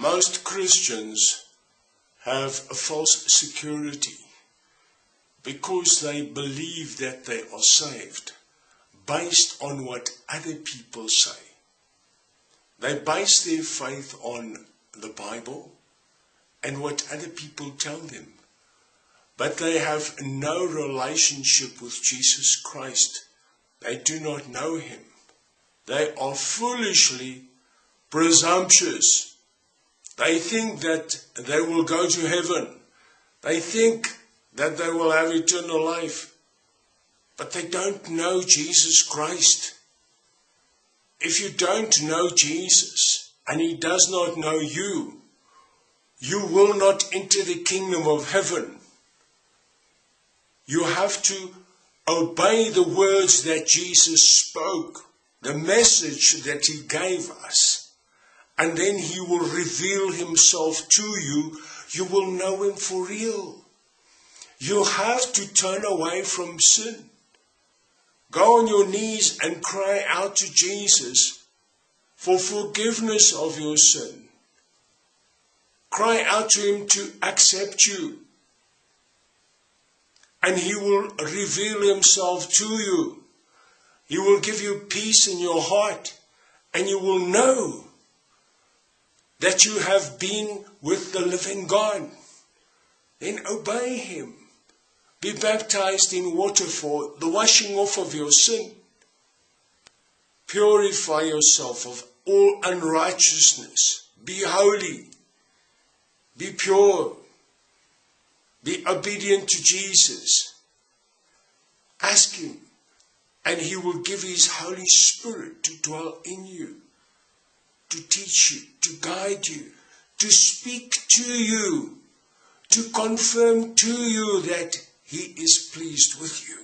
Most Christians have a false security because they believe that they are saved based on what other people say. They base their faith on the Bible and what other people tell them. But they have no relationship with Jesus Christ. They do not know him. They are foolishly presumptuous. They think that they will go to heaven. They think that they will have eternal life. But they don't know Jesus Christ. If you don't know Jesus and he does not know you, you will not enter the kingdom of heaven. You have to obey the words that Jesus spoke, the message that he gave us, and then he will reveal himself to you. You will know him for real. You have to turn away from sin. Go on your knees and cry out to Jesus for forgiveness of your sin. Cry out to him to accept you and he will reveal himself to you. He will give you peace in your heart, and you will know that you have been with the living God. Then obey him. Be baptized in water for the washing off of your sin. Purify yourself of all unrighteousness. Be holy. Be pure. Be obedient to Jesus. Ask Him, and He will give His Holy Spirit to dwell in you, to teach you, to guide you, to speak to you, to confirm to you that He is pleased with you.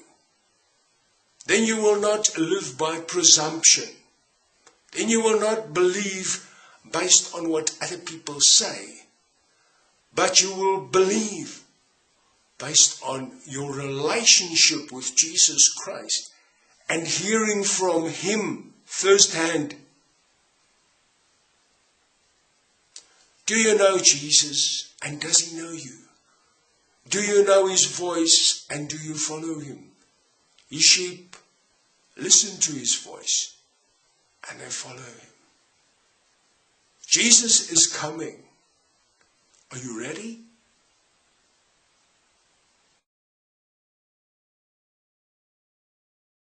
Then you will not live by presumption. Then you will not believe based on what other people say, but you will believe based on your relationship with Jesus Christ and hearing from Him firsthand. Do you know Jesus and does He know you? Do you know His voice and do you follow Him? His sheep listen to His voice and they follow Him. Jesus is coming. Are you ready?